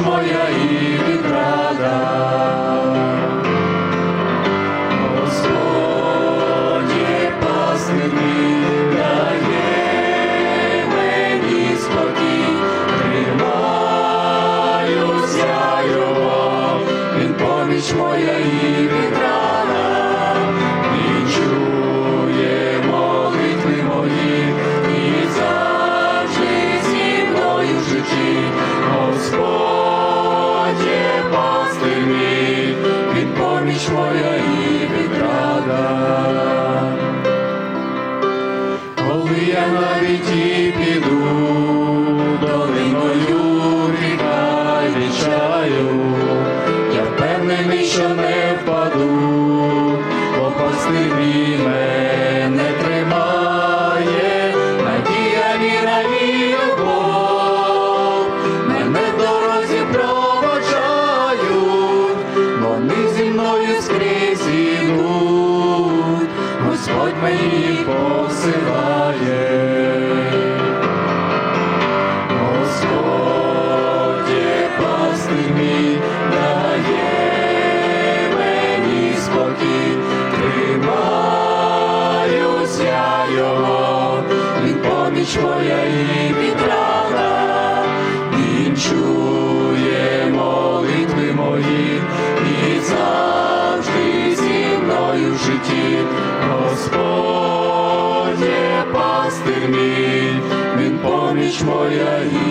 моя і пастир мій моя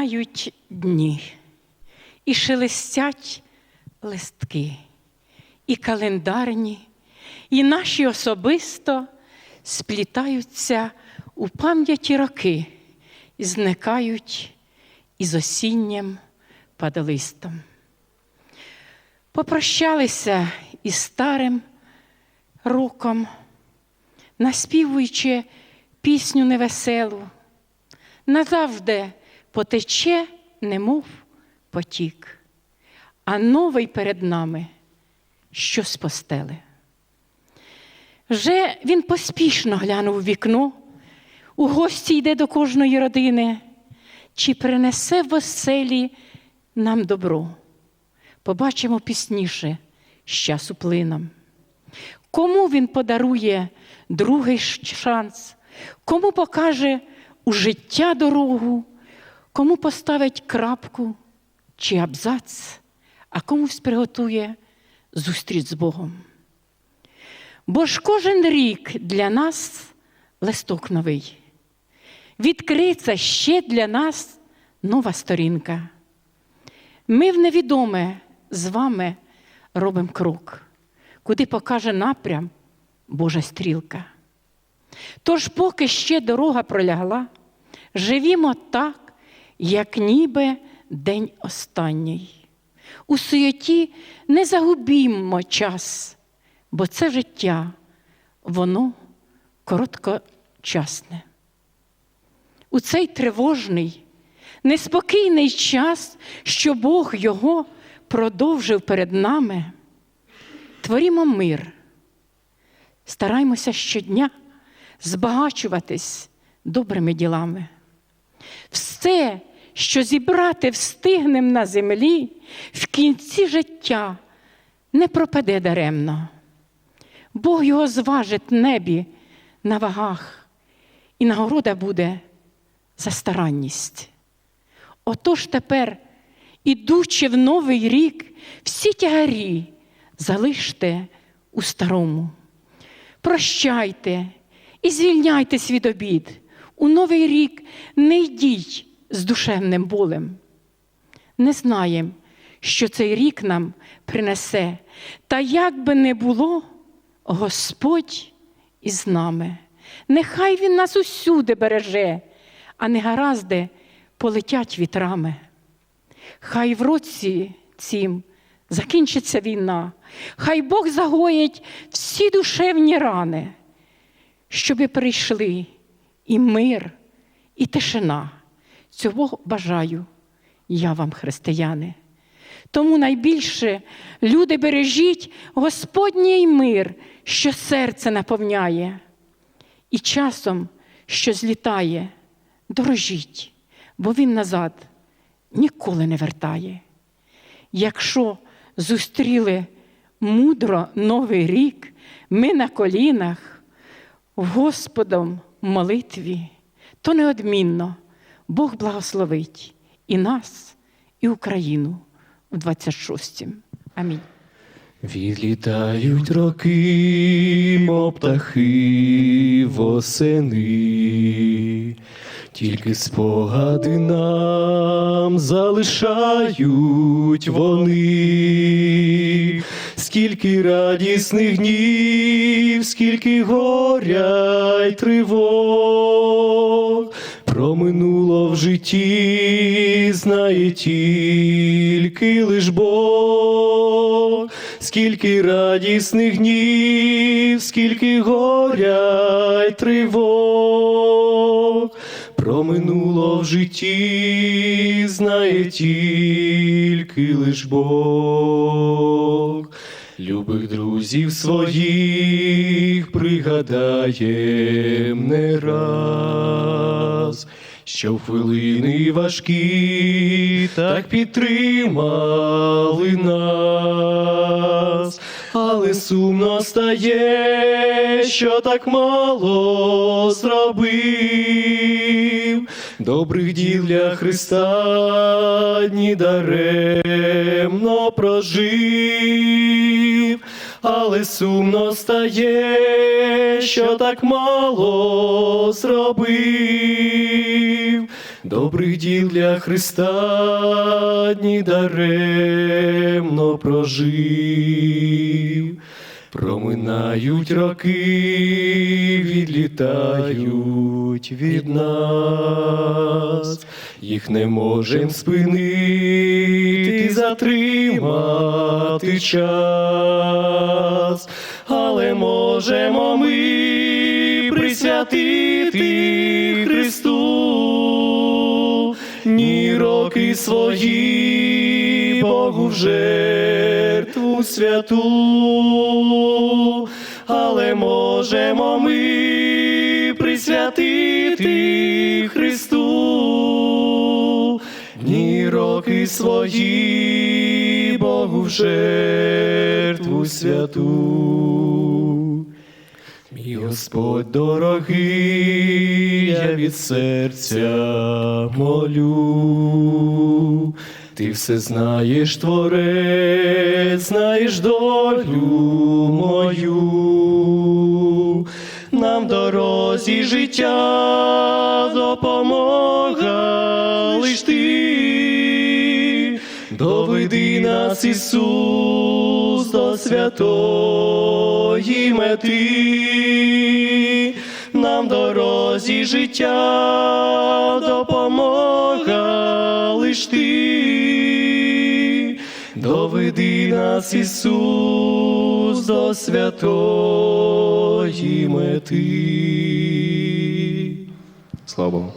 Минають дні, і шелестять листки, і календарні, і наші особисто сплітаються у пам'яті роки і зникають із осінням падалистом. Попрощалися із старим роком, наспівуючи пісню невеселу, назавжди потече, немов потік, а новий перед нами щось постеле. Вже він поспішно глянув у вікно, у гості йде до кожної родини, чи принесе в оселі нам добро. Побачимо пізніше з часу плином. Кому він подарує другий шанс, кому покаже у життя дорогу, кому поставить крапку чи абзац, а комусь приготує зустріч з Богом. Бо ж кожен рік для нас листок новий. Відкриється ще для нас нова сторінка. Ми в невідоме з вами робимо крок, куди покаже напрям Божа стрілка. Тож, поки ще дорога пролягла, живімо так, як ніби день останній. У суєті не загубімо час, бо це життя, воно короткочасне. У цей тривожний, неспокійний час, що Бог його продовжив перед нами, творімо мир, стараймося щодня збагачуватись добрими ділами. Все, що зібрати встигнем на землі, в кінці життя не пропаде даремно. Бог його зважить небі на вагах, і нагорода буде за старанність. Отож тепер, ідучи в новий рік, всі тягарі залиште у старому. Прощайте і звільняйтесь від обід. У новий рік не йдіть з душевним болем. Не знаємо, що цей рік нам принесе, та як би не було, Господь із нами. Нехай Він нас усюди береже, а не гаразди полетять вітрами. Хай в році цім закінчиться війна, хай Бог загоїть всі душевні рани, щоби прийшли і мир, і тишина. Цього бажаю я вам, християни. Тому найбільше люди бережіть Господній мир, що серце наповняє, і часом, що злітає, дорожіть, бо він назад ніколи не вертає. Якщо зустріли мудро новий рік, ми на колінах, Господом молитві, то неодмінно Бог благословить і нас, і Україну в 26-м. Амінь. Відлітають роки, мов птахи восени, тільки спогади нам залишають вони, скільки радісних днів, скільки горя й тривог. Про минуло в житті знає тільки лиш Бог, скільки радісних днів, скільки горя й тривог. Про в житті знає тільки лиш Бог. Любих друзів своїх пригадаєм не раз, що в хвилини важкі так підтримали нас, але сумно стає, що так мало зробив. Добрих діл для Христа дні даремно прожив, але сумно стає, що так мало зробив. добрих діл для Христа дні даремно прожив. Проминають роки, відлітають від нас, їх не можем спинити, затримати час, але можемо ми присвятити Христу, ні роки свої Богу в святу, але можемо ми присвятити Христу, ні роки свої Богу в жертву святу. Мій Господь дорогий, я від серця молю. Ти все знаєш, творець, знаєш долю мою. Нам дорозі життя допомога лиш ти. Доведи нас, Ісус, до святої мети, нам дорозі життя допомога Доведи нас, Ісус, до святої мети. Слава Богу.